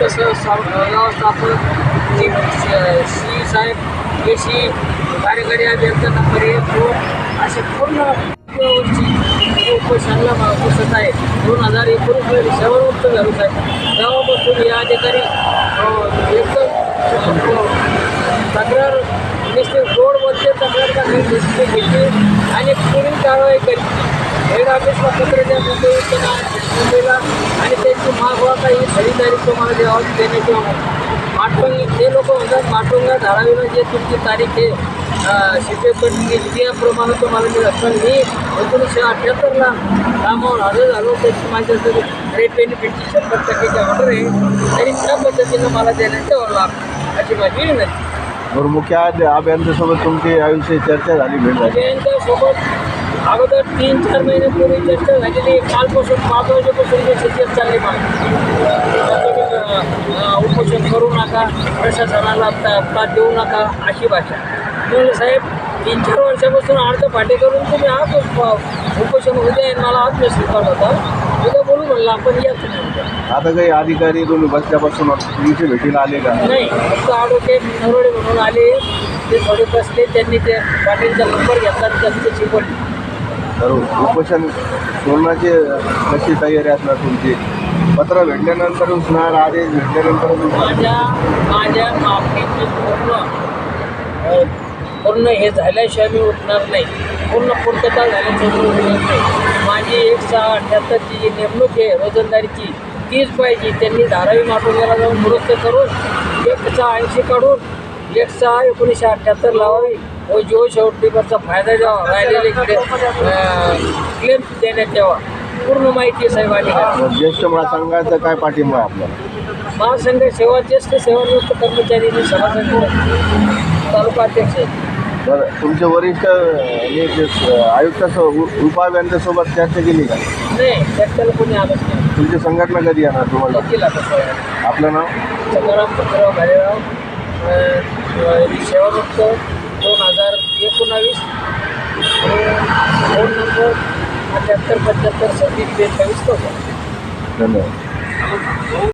तसं व्यवस्थापन सी साहेब ए सी कार्यकारी अभियंता नंबर एक दोन असे पूर्ण वर्षी उपोषणाला आहे. दोन हजार एकोणीस सेवन झालो साहेब. तेव्हापासून या अधिकारी हो, एकदम अं, तक्रार नुसते रोडवरचे तक्रार करणे घेतली आणि पुढील कारवाई करीत हेड ऑफिसला पत्र द्या मुंबई उच्च न्यायालय मुंबईला आणि त्यांची मागवा काही खरीदारी तुम्हाला द्यावा देण्याची माटपंग ते लोक म्हणतात माटुंगा धारावीला जे तुमची तारीख आहे त्याप्रमाणे तुम्हाला मिळत पण मी एकोणीसशे अठ्ठ्याहत्तरला कामावर हजर झालो त्याची रेट बेनिफिटची शंभर टक्केची ऑर्डर आहे. तरी त्या पद्धतीनं मला लाभ अशी माझी विनंती बरं मुख्य आज अभियंत्यासोबत तुमची आयुष्य चर्चा झाली भेट झाली. अगोदर तीन चार महिन्यापूर्वी चर्चा झालेली कालपासून पाच वाजेपासून जे चर्चा चालली मला उपोषण करू नका प्रशासनाला ता- त्रास देऊ नका अशी भाषा. म्हणून साहेब तीन चार वर्षापासून अर्ध पाठी करून तुम्ही आज उप- उपोषण उद्या आहे, मला आज मेसेज होता. उद्या बोलू म्हणलं आपण या. आता काही अधिकारी तुम्ही बसल्यापासून तुमची भेटीला आले का? नाही फक्त ॲडव्होकेट नरवडे म्हणून आले. ते थोडे बसले त्यांनी ते पाटीलचा नंबर घेतला त्यांची शिकवली. तर उपोषण सोडण्याची कशी तयारी असणार तुमची? पत्र भेटल्यानंतर उठणार आदेश भेटल्यानंतर माझ्या माझ्या मागणीची पूर्ण पूर्ण हे झाल्याशिवाय मी उठणार नाही. पूर्ण पूर्तता झाल्याशिवाय मी उठणार नाही. माझी एक सहा अठ्ठ्याहत्तरची जी नेमणूक आहे रोजंदारीची तीच पाहिजे. त्यांनी धारावी माटोंग्याला जाऊन दुरुस्त करून एक सहा ऐंशी काढून एक सहा एकोणीसशे अठ्ठ्याहत्तर लावावी. व जिओ शेवटीवरचा फायदा द्यावा राहिलेले क्लेम देण्यात यावा. पूर्ण माहिती आहे साहेब अधिकारी तर ज्येष्ठ महासंघाचा काय पाठिंबा आपल्याला? महासंघ सेवा ज्येष्ठ सेवानिवृत्त कर्मचारी आणि सभासद तालुका अध्यक्ष आहे. तर तुमचे वरिष्ठ आणि जे आयुक्तासो उपाभियंत्यासोबत चर्चा केली का? नाही त्याला कोणी आलंच नाही. तुमची संघटना कधी येणार तुम्हाला? आपलं नाव? सकाराम भालेराव सेवामुक्त एकोणावीस फोन नंबर अठ्याहत्तर पंच्याहत्तर सव्वीस बेचाळीस चौदा धन्यवाद.